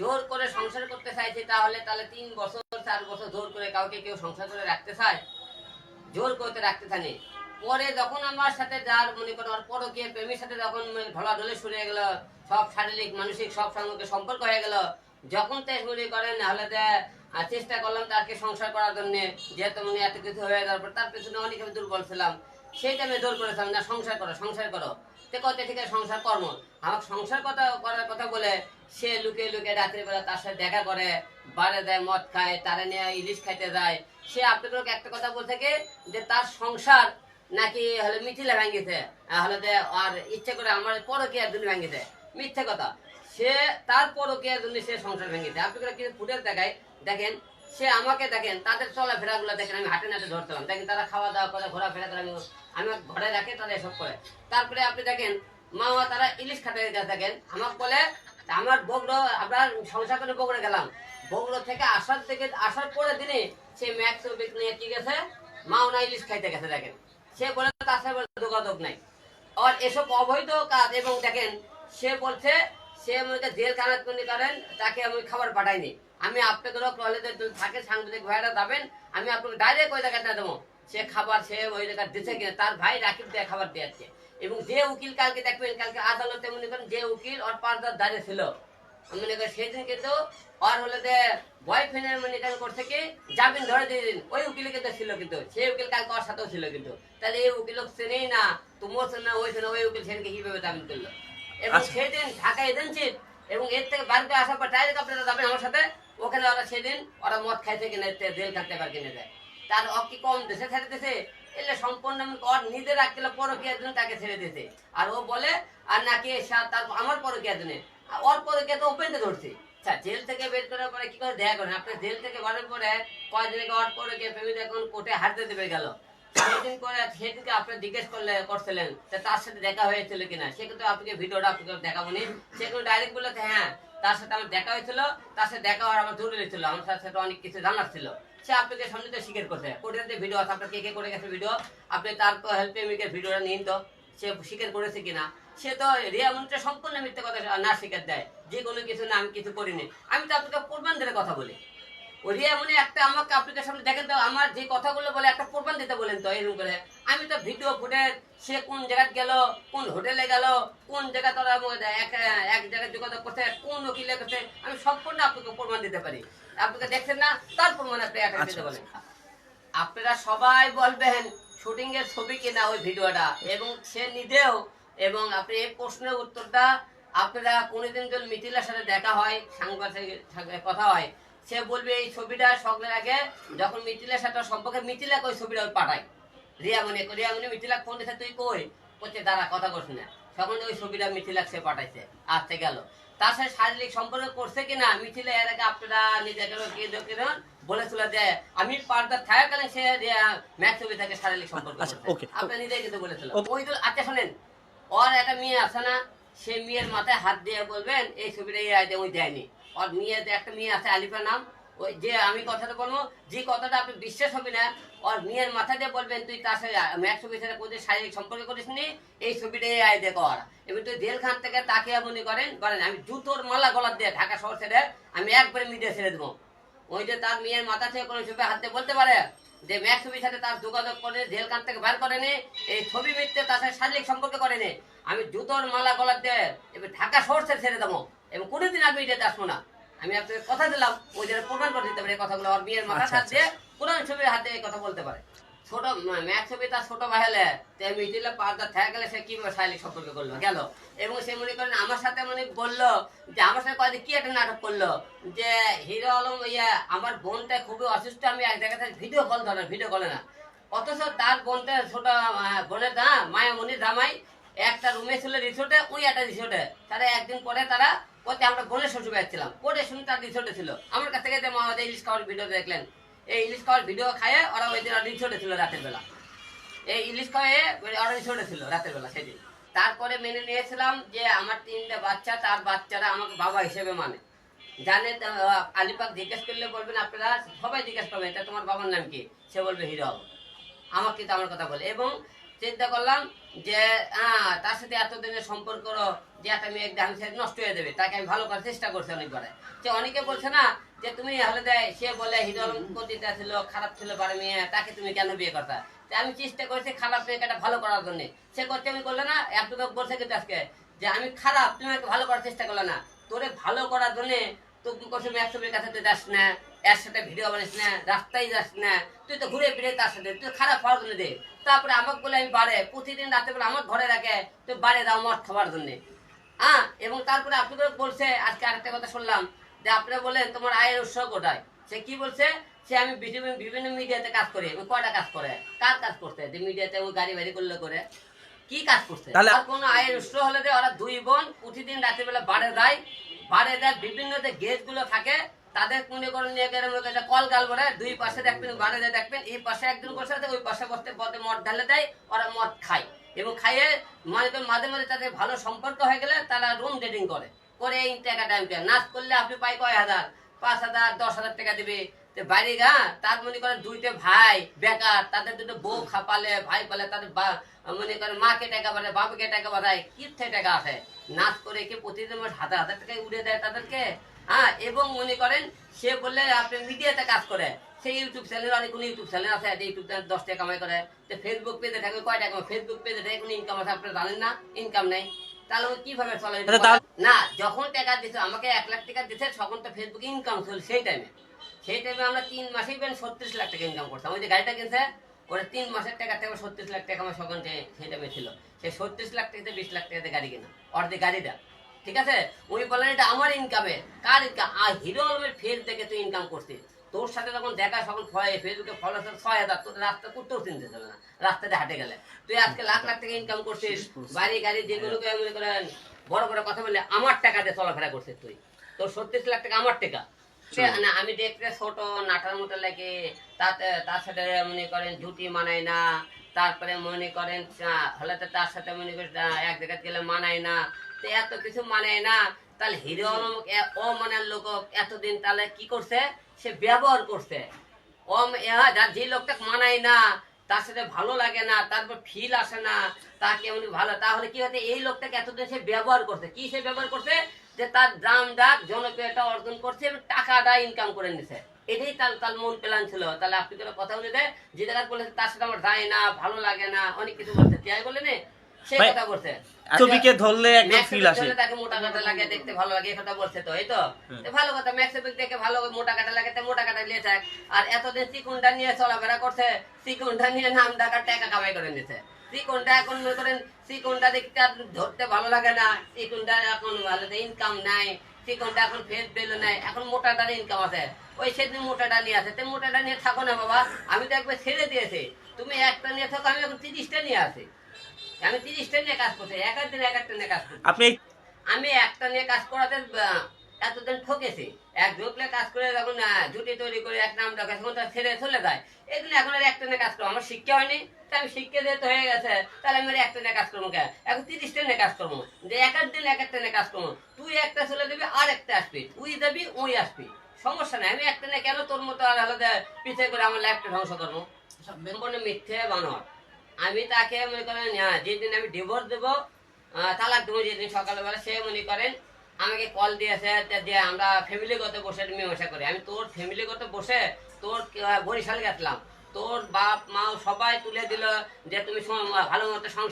জোর করে সংসার করতে চাইছে, তাহলে তাহলে তিন বছর, চার বছর জোর করে কাউকে কেউ সংসার করে রাখতে চায়? জোর করতে রাখতে থানে পরে যখন আমার সাথে যার মনে করো আর পরকীয় প্রেমের সাথে যখন ঢলাঢলে শুরু হয়ে গেল, সব শারীরিক, মানসিক, সব সঙ্গে সম্পর্ক হয়ে গেল, যখন তে মনে করেন হলে চেষ্টা করলাম তাকে সংসার করার জন্য, যেহেতু মনে এত কিছু হয়ে যাওয়ার পর তার পেছনে অনেক আমি দুর্বল ছিলাম, সেই টাইমে জোর করেছিলাম, না, সংসার করো সংসার করো। তে কত আছে, সংসার কর্ম। আমাকে সংসার কথা করার কথা বলে সে লুকে লুকে রাত্রে বেলা তার সাথে দেখা করে, বারে দেয়, মদ খায়, তারা নিয়ে ইলিশ খাইতে যায়। সে আপনাদেরকে একটা কথা বলতে কি, যে তার সংসার নাকি হলে মিথিলা ভাঙ্গিতে হলে যে আর ইচ্ছে করে আমার পরকীয়ার জন্য ভাঙ্গিতে মিথ্যে কথা। সে তার পরকীয়ার জন্য সে সংসার ভেঙেছে আপনারা কিছু ফুটেজ দেখায় দেখেন সে আমাকে দেখেন, তাদের চলাফেরা গুলো দেখেন, আমি হাটে নাটে ধরতাম দেখেন, তারা খাওয়া দাওয়া করে, ঘোরাফেরা করে, আমি আমি ঘরে রাখে, তারা এসব করে। তারপরে আপনি দেখেন, মা মা তারা ইলিশ খাটে দেখেন। আমাকে বলে আমার বগড়ো আপনার সংসার করে বগড়ে গেলাম। বগড়ো থেকে আসার থেকে আসার পরে দিনে সে ম্যাক্স নিয়ে কি গেছে? মাও না ইলিশ খাইতে গেছে, দেখেন। সে বলে, তার সাথে যোগাযোগ নাই। আর এসব অবৈধ কাজ, এবং দেখেন, সে বলছে, সে আমাকে জেল খানাত করেন, তাকে আমি খাবার পাঠাইনি। আমি আপনাদেরও কলেজে থাকে সাংবাদিক ভাইরা যাবেন আমি আপনাকে ডাইরেক্ট ওই জায়গাটা দেবো। সে খাবার সে ওই জায়গায় দিচ্ছে কিনা তার ভাই রাকিব দিয়ে খাবার দিয়েছে এবং যে উকিল কালকে দেখবেন কালকে আদালতে মনে করেন যে উকিল ওর পার্দার দাঁড়িয়ে ছিল মনে করেন সেদিন কিন্তু ওর হলে যে বয়ফ্রেন্ডের মনে করেন করছে কি জামিন ধরে দিয়ে দিন। ওই উকিল কিন্তু ছিল কিন্তু সেই উকিল কালকে ওর সাথেও ছিল কিন্তু। তাহলে এই উকিল চেনেই না তুমিও চেনে না ওই চেনে ওই উকিল সেদিনকে কীভাবে জামিন করল? এবং আচ্ছা। সেদিন ঢাকা এজেন্সি এবং এর থেকে বাড়িতে আসার পর ডাইরেক্ট আপনারা যাবেন আমার সাথে ওখানে ওরা সেদিন, ওরা মদ খাইতে কিনে জেল খাটতে পার কিনে দেয়। তার ও কি কম দেশে ছেড়ে দিয়েছে এলে সম্পূর্ণ ওর নিজের রাখছিল পরকিয়ার জন্য তাকে ছেড়ে দিয়েছে। আর ও বলে, আর নাকি তার আমার পরকিয়ার জন্য ওর পরকিয়া তো ওপেনতে ধরছে। আচ্ছা জেল থেকে বের করার পরে কি করে দেখা করেন আপনার জেল থেকে বাড়ার পরে কয়দিনে ওর পরকিয়া প্রেমিক এখন কোর্টে হারতে দেবে গেল। সেদিন করে সেদিনকে আপনি জিজ্ঞেস করলে, করছিলেন তার সাথে দেখা হয়েছিল কিনা? সে কিন্তু আপনাকে ভিডিওটা আপনাকে দেখাবো নি। সে কিন্তু ডাইরেক্ট বলল হ্যাঁ তার সাথে আমার দেখা হয়েছিল, তার সাথে দেখা হওয়ার আমার জরুরি ছিল, আমার সাথে অনেক কিছু জানার ছিল। সে আপনাদের সামনে তো স্বীকার করছে। কোর্টের যে ভিডিও আছে, আপনার কে কে করে গেছে ভিডিও আপনি তার হেল্পে মিকে ভিডিওটা নিন তো। সে স্বীকার করেছে কিনা? সে তো রিয়া মন্ত্রে সম্পূর্ণ মিথ্যে কথা না স্বীকার দেয়। যে কোনো কিছু না, আমি কিছু করিনি। আমি তো আপনাকে প্রমাণ ধরে কথা বলি। ওই রিয়া মনে একটা আমাকে আপনাদের সামনে দেখেন তো আমার যে কথাগুলো বলে একটা প্রমাণ দিতে বলেন তো এরকম করে। আমি তো ভিডিও ফুটে সে কোন জায়গায় গেল কোন হোটেলে গেল কোন জায়গা তারা এক এক জায়গায় যোগাযোগ করছে কোন উকিলে করছে আমি সম্পূর্ণ আপনাকে প্রমাণ দিতে পারি। আপনাকে দেখছেন না? তার প্রমাণ আপনি একা দিতে আচ্ছা, বলেন। আপনারা সবাই বলবেন শুটিং এর ছবি কিনা ওই ভিডিওটা এবং সে নিজেও এবং আপনি এই প্রশ্নের উত্তরটা আপনারা কোনোদিন যদি মিথিলার সাথে দেখা হয় সাংবাদিকের সাথে কথা হয় সে বলবে এই ছবিটা সকলের আগে যখন মিথিলার সাথে সম্পর্কে মিথিলাকে ওই ছবিটা পাঠায় রিয়ামণি রিয়ামণি মিথিলা ফোন দিতে তুই কই? করছে দাঁড়া কথা করছি না। তখন ওই ছবিটা মিথিলাক সে পাঠাইছে আসতে গেল। তার সাথে শারীরিক সম্পর্ক করছে কিনা মিথিলা এর আগে আপনারা নিজেকে কি দেখেন বলেছিল যে আমি পার্দার থাকাকালীন সে ম্যাচ ছবি থেকে শারীরিক সম্পর্ক আচ্ছা, করছে। আপনি নিজেই কিন্তু বলেছিল. ওই তো আচ্ছা শোনেন ওর একটা মেয়ে আছে না সে মেয়ের মাথায় হাত দিয়ে বলবেন এই ছবিটা এই আইডিয়া ওই দেয়নি। একটা মেয়ে আছে আলিফা নাম। ওই যে আমি কথাটা বলব, যে কথাটা আপনি বিশ্বাস হবে না মেয়ের মাথা দিয়ে বলবেন, তুই তার সাথে কোথায় শারীরিক সম্পর্ক করিস নি, এই এবার তুই জেলখান থেকে তাকে মনে করেন আমি জুতোর মালা গলার দিয়ে ঢাকা শহর ছেড়ে আমি একবারে মিডিয়া ছেড়ে দেবো। ওই যে তার মেয়ের মাথা থেকে কোনো ছবি হাতে বলতে পারে যে ম্যাচ ছবির সাথে তার যোগাযোগ করে জেল কান থেকে বার করেনি এই ছবি মিথ্যে তার সাথে শারীরিক সম্পর্ক করেনি আমি জুতোর মালা গলার দিয়ে এবার ঢাকা শহর ছেড়ে দেবো। এবং কোনোদিন আমি এটা আসব না। আমি আপনাকে কথা দিলাম ওই জন্য প্রমাণ করে দিতে পারি কথাগুলো। আর বিয়ের মাথা আচ্ছা, হাত দিয়ে কোরআন ছবির হাতে এই কথা বলতে পারে। ছোট ম্যাচ ছবি তার ছোট ভাইলে তে মিটিলে পাঁচটা থেকে গেলে সে কীভাবে শারীরিক সম্পর্ক করল গেল? এবং সে মনে করেন আমার সাথে মানে বলল যে আমার সাথে কয়েকদিন কি একটা নাটক করল যে হিরো আলম ইয়া আমার বোনটা খুবই অসুস্থ আমি এক জায়গাতে ভিডিও কল ধরে ভিডিও কলে না। অথচ তার বোনটা ছোট বোনের দা মায়ামণির জামাই একটা রুমে ছিল রিসোর্টে ওই একটা রিসোর্টে তারা একদিন পরে তারা ওতে আমরা বোনের শ্বশুর বাড়ি ছিলাম পরে শুনি তার রিসোর্টে ছিল। আমার কাছ থেকে মামা ইলিশ খাওয়ার ভিডিও দেখলেন। এই ইলিশ খাওয়ার ভিডিও খাইয়ে ওরা ওই দিন রিসোর্টে ছিল রাতের বেলা। এই ইলিশ খাওয়ে ওরা রিসোর্টে ছিল রাতের বেলা সেদিন। তারপরে মেনে নিয়েছিলাম যে আমার তিনটে বাচ্চা, তার বাচ্চারা আমাকে বাবা হিসেবে মানে। জানে আলিপাক জিজ্ঞেস করলে বলবেন, আপনারা সবাই জিজ্ঞেস করবেন, এটা তোমার বাবার নাম কি? সে বলবে, হিরো আমার কিন্তু আমার কথা বলে। এবং চিন্তা করলাম যে তার সাথে এতদিনের সম্পর্ক যে একটা মেয়ে সে নষ্ট হয়ে দেবে তাকে আমি ভালো করার চেষ্টা করছি অনেকবারে। যে অনেকে বলছে না, যে তুমি হলে দেয় সে বলে হিরো ছিল, খারাপ ছিল বারে মেয়ে, তাকে তুমি কেন বিয়ে করতা? তা আমি চেষ্টা করেছি খারাপ একটা ভালো করার জন্য। সে করতে আমি করলে না এক দুটো বলছে কিন্তু আজকে, যে আমি খারাপ, তুমি আমাকে ভালো করার চেষ্টা করলে না। তোরে ভালো করার জন্য তুই করছ একশোর কাছে তুই যাস না। এর সাথে ভিডিও বানিস না রাস্তায় যাস না তুই তো ঘুরে ফিরে তার সাথে তুই খারাপ হওয়ার জন্য দে। তারপরে আমাকে বলে আমি বাড়ে প্রতিদিন রাতে বেলা আমার ঘরে রাখে তুই বাড়ে দাও মদ খাবার জন্য। হ্যাঁ এবং তারপরে আপনাদের বলছে আজকে আরেকটা কথা শুনলাম যে আপনারা বলেন তোমার আয়ের উৎস কোথায়? সে কি বলছে? সে আমি বিভিন্ন বিভিন্ন মিডিয়াতে কাজ করি আমি কয়টা কাজ করে? কার কাজ করতে? যে মিডিয়াতে ওই গাড়ি বাড়ি করলে করে। কি কাজ করছে আর কোনো আয়ের উৎস হলে ওরা দুই বোন প্রতিদিন রাতের বেলা বাড়ে যায় বাড়ে দেয় বিভিন্ন যে গেটগুলো থাকে তাদের মনে করেন কল গাল বলে, দুই পাশে দেখবেন বাড়ে যায় দেখবেন, এই পাশে একজন বসে ওই পাশে বসতে পথে মদ ঢালে দেয়, ওরা মদ খায়। এবং খাইয়ে মানে করেন মাঝে মাঝে তাদের ভালো সম্পর্ক হয়ে গেলে তারা রুম ডেটিং করে। করে এই টাকা টাইম নাচ করলে আপনি পাই কয় হাজার? পাঁচ হাজার, দশ হাজার টাকা দিবে। তো বাইরে গা, তার মনে করেন দুইটা ভাই বেকার, তাদের দুটো বউ খাপালে, ভাই পালে, তাদের মনে করেন মাকে টাকা বাড়ায়, বাপকে টাকা বাড়ায় কি টাকা আছে নাচ করে কি প্রতিদিন হাজার হাজার টাকা উড়ে দেয় তাদেরকে? হ্যাঁ এবং মনে করেন সে বললে আপনি মিডিয়াতে কাজ করে। সেই ইউটিউব চ্যানেল অনেক কোনো ইউটিউব চ্যানেল আছে যে ইউটিউব চ্যানেল দশ টাকা কামাই করে। তো ফেসবুক পেজে থাকবে কয় টাকা ফেসবুক পেজে থেকে কোনো ইনকাম আছে আপনি জানেন না ইনকাম নেই। তাহলে ও কীভাবে চলে? আচ্ছা? না যখন টাকা দিছে আমাকে এক লাখ টাকা দিছে তখন তো ফেসবুক ইনকাম ছিল সেই টাইমে সেই টাইমে আমরা তিন মাসেই পেন ছত্রিশ লাখ টাকা ইনকাম করতাম। ওই যে গাড়িটা কিনছে ওরা তিন মাসের টাকা থেকে ছত্রিশ লাখ টাকা আমার যে সেই টাইমে ছিল। সেই ছত্রিশ লাখ টাকাতে বিশ লাখ টাকাতে গাড়ি কিনা অর্ধেক গাড়িটা ঠিক আছে? উনি বললেন এটা আমার ইনকামে কার ইনকাম আর হিরো আলমের ফেস দেখে তুই ইনকাম করছিস। তোর সাথে যখন দেখা তখন ফেসবুকে ফলো ছয় হাজার। তোর রাস্তা করতেও চিনতে চলে না। রাস্তাতে হাঁটে গেলে। তুই আজকে লাখ লাখ টাকা ইনকাম করছিস। বাড়ি গাড়ি যেগুলোকে মনে করেন। বড় বড় কথা বললে আমার টাকা দিয়ে চলাফেরা করছিস তুই। তোর ছত্রিশ লাখ টাকা আমার টাকা। না আমি দেখতে ছোট নাটার মতো লাগে। তাতে তার সাথে মনে করেন জুটি মানায় না। তারপরে মনে করেন হলে তার সাথে মনে করেন এক জায়গায় গেলে মানায় না। তো এত কিছু মানায় না। তাহলে হিরো আলম এ- ও মানের লোক এতদিন তাহলে কি করছে? সে ব্যবহার করছে। ও ইহা যে লোকটা মানায় না, তার সাথে ভালো লাগে না, তারপর ফিল আসে না, তাকে এমনি ভালো তাহলে কি হচ্ছে এই লোকটাকে এতদিন সে ব্যবহার করছে। কি সে ব্যবহার করছে? যে তার দাম ডাক জনপ্রিয়তা অর্জন করছে এবং টাকাটা ইনকাম করে নিছে। এটাই তার তার মন প্ল্যান ছিল। তাহলে আপনি কোনো কথা বলে দেয় যে জায়গায় বলেছে, তার সাথে আমার যায় না, ভালো লাগে না, অনেক কিছু বলছে। তাই বলে নে কথা বলছে। ছবিকে ধরলে একদম ফিল আসে। তাকে মোটা কাটা লাগে দেখতে ভালো লাগে এই কথা বলছে তো এই তো? তো ভালো কথা ম্যাক্স দেখে ভালো মোটা কাটা লাগে মোটা কাটা নিয়ে থাক আর এতদিন চিকুনটা নিয়ে চলাফেরা করছে চিকুনটা নিয়ে নাম ডাকার টাকা কামাই করে নিছে চিকুনটা এখন মনে করেন চিকুনটা দেখতে আর ধরতে ভালো লাগে না চিকুনটা এখন ভালো ইনকাম নাই চিকুনটা এখন ফেস ভ্যালু নাই এখন মোটাটার ইনকাম আছে। ওই সেদিন মোটাটা নিয়ে আছে তো মোটাটা নিয়ে থাকো না বাবা আমি তো একবার ছেড়ে দিয়েছি। তুমি একটা নিয়ে থাকো আমি এখন তিরিশটা নিয়ে আসি। আমি তিরিশটা নিয়ে কাজ করছি এক দিন এক একটা নিয়ে কাজ করছি। আপনি আমি একটা নিয়ে কাজ করাতে এতদিন ঠকেছি। এক কাজ করে যখন জুটি তৈরি করে এক নাম তখন তার ছেড়ে চলে যায়। এখন আর একটা নিয়ে কাজ করব আমার শিক্ষা হয়নি। তা আমি শিক্ষা হয়ে গেছে তাহলে আমি একটা নিয়ে কাজ করব কেন? এখন তিরিশটা নিয়ে কাজ করব। যে এক দিন এক একটা নিয়ে কাজ করব। তুই একটা চলে দিবি আর একটা আসবি। তুই যাবি ওই আসবি। সমস্যা নাই আমি একটা নিয়ে কেন তোর মতো আর আলাদা পিছিয়ে করে আমার লাইফটা ধ্বংস করব? মিথ্যে বানর আমি তাকে মনে করেন যেদিন আমি ডিভোর্স দেবো তালাক দেবো, যেদিন সকালবেলা সে মনে করেন আমাকে কল দিয়েছে যে আমরা ফ্যামিলিগত বসে মীমাংসা করি। আমি তোর ফ্যামিলিগত বসে তোর বরিশাল গেছিলাম। তোর বাপ মা সবাই তুলে দিল যে, তুমি ভালো মতো